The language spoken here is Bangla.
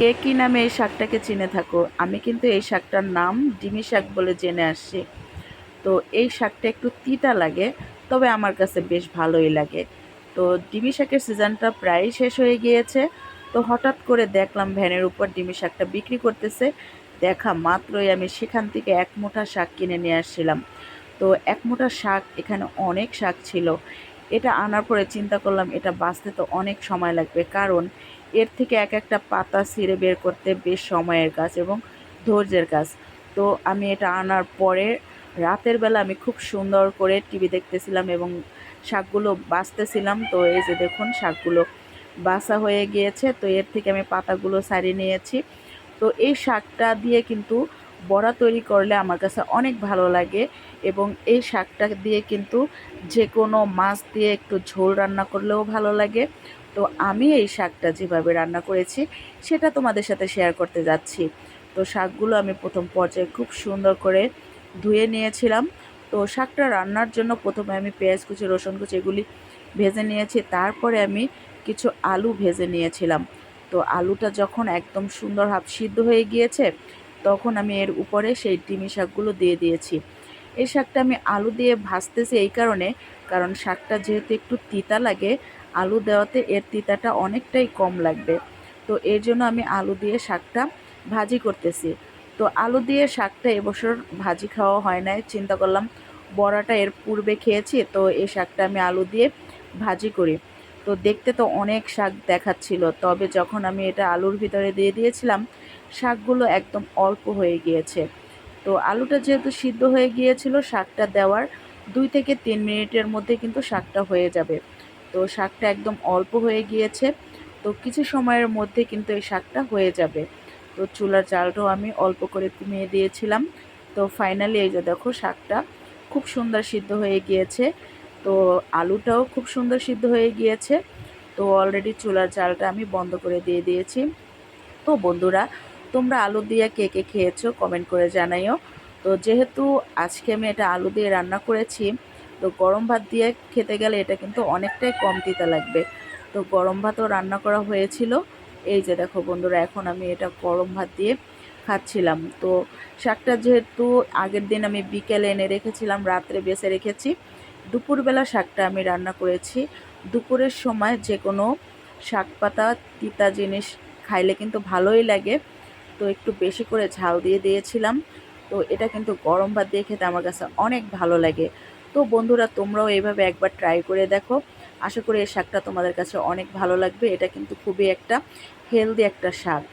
কে কী নামে এই শাকটাকে চিনে থাকো? আমি কিন্তু এই শাকটার নাম ডিমি শাক বলে জেনে আসছি। তো এই শাকটা একটু তিতা লাগে, তবে আমার কাছে বেশ ভালোই লাগে। তো ডিমি শাকের সিজনটা প্রায় শেষ হয়ে গিয়েছে। তো হঠাৎ করে দেখলাম ভ্যানের উপর ডিমি শাকটা বিক্রি করতেছে। দেখা মাত্রই আমি সেখান থেকে এক মুঠা শাক কিনে নিয়ে আসছিলাম। তো এক মুঠা শাক এখানে অনেক শাক ছিল। এটা আনার পরে চিন্তা করলাম এটা বাঁচতে তো অনেক সময় লাগবে। কারণ এর থেকে এক একটা পাতা ছিঁড়ে বের করতে বেশ সময়ের কাজ এবং ধৈর্যের কাজ। তো আমি এটা আনার পরে রাতের বেলা আমি খুব সুন্দর করে টিভি দেখতেছিলাম এবং শাকগুলো বাছতেছিলাম তো এই যে দেখুন শাকগুলো বাসা হয়ে গিয়েছে। তো এর থেকে আমি পাতাগুলো সারিয়ে নিয়েছি। তো এই শাকটা দিয়ে কিন্তু বড়া তৈরি করলে আমার কাছে অনেক ভালো লাগে এবং এই শাকটা দিয়ে কিন্তু যে কোনো মাছ দিয়ে একটু ঝোল রান্না করলেও ভালো লাগে। তো আমি এই শাকটা যেভাবে রান্না করেছি, সেটা তোমাদের সাথে শেয়ার করতে যাচ্ছি। তো শাকগুলো আমি প্রথম পর্যায়ে খুব সুন্দর করে ধুয়ে নিয়েছিলাম। তো শাকটা রান্নার জন্য প্রথমে আমি পেঁয়াজ কুচি, রসুন কুচি এগুলি ভেজে নিয়েছি। তারপরে আমি কিছু আলু ভেজে নিয়েছিলাম। তো আলুটা যখন একদম সুন্দর হাফ সিদ্ধ হয়ে গিয়েছে তখন আমি এর উপরে সেই ডিমি শাকগুলো দিয়ে দিয়েছি। এই শাকটা আমি আলু দিয়ে ভাজতেছি এই কারণে, কারণ শাকটা যেহেতু একটু তিতা লাগে, আলু দেওয়াতে এর তিতাটা অনেকটাই কম লাগবে। তো এর জন্য আমি আলু দিয়ে শাকটা ভাজি করতেছি। তো আলু দিয়ে শাকটা এবছর ভাজি খাওয়া হয় নাই, চিন্তা করলাম বড়াটা এর পূর্বে খেয়েছি, তো এই শাকটা আমি আলু দিয়ে ভাজি করি। তো দেখতে তো অনেক শাক দেখাচ্ছিল, তবে যখন আমি এটা আলুর ভিতরে দিয়ে দিয়েছিলাম শাকগুলো একদম অল্প হয়ে গিয়েছে। তো আলুটা যেহেতু সিদ্ধ হয়ে গিয়েছিল, শাকটা দেওয়ার দুই থেকে তিন মিনিটের মধ্যে কিন্তু শাকটা হয়ে যাবে। তো শাকটা একদম অল্প হয়ে গিয়েছে। তো কিছু সময়ের মধ্যে কিন্তু এই শাকটা হয়ে যাবে। তো চুলার চালটাও আমি অল্প করে কমিয়ে দিয়েছিলাম। তো ফাইনালি এই যে দেখো শাকটা খুব সুন্দর সিদ্ধ হয়ে গিয়েছে। তো আলুটাও খুব সুন্দর সিদ্ধ হয়ে গিয়েছে। তো অলরেডি চুলার চালটা আমি বন্ধ করে দিয়ে দিয়েছি। তো বন্ধুরা তোমরা আলু দিয়ে কে কে খেয়েছো কমেন্ট করে জানাইও। তো যেহেতু আজকে আমি এটা আলু দিয়ে রান্না করেছি, তো গরম ভাত দিয়ে খেতে গেলে এটা কিন্তু অনেকটাই কম তিতা লাগবে। তো গরম ভাতও রান্না করা হয়েছিল। এই যে দেখো বন্ধুরা, এখন আমি এটা গরম ভাত দিয়ে খাচ্ছিলাম। তো শাকটা যেহেতু আগের দিন আমি বিকেলে এনে রেখেছিলাম, রাত্রে বেছে রেখেছি। দুপুরবেলা শাকটা আমি রান্না করেছি। দুপুরের সময় যে কোনো শাক পাতা তিতা জিনিস খাইলে কিন্তু ভালোই লাগে। তো একটু বেশি করে ঝাল দিয়ে দিয়েছিলাম। তো এটা কিন্তু গরম ভাত দিয়ে খেতে আমার কাছে অনেক ভালো লাগে। তো বন্ধুরা, তোমরাও এইভাবে একবার ট্রাই করে দেখো। আশা করি এই শাকটা তোমাদের কাছে অনেক ভালো লাগবে। এটা কিন্তু খুবই একটা হেলদি একটা শাক।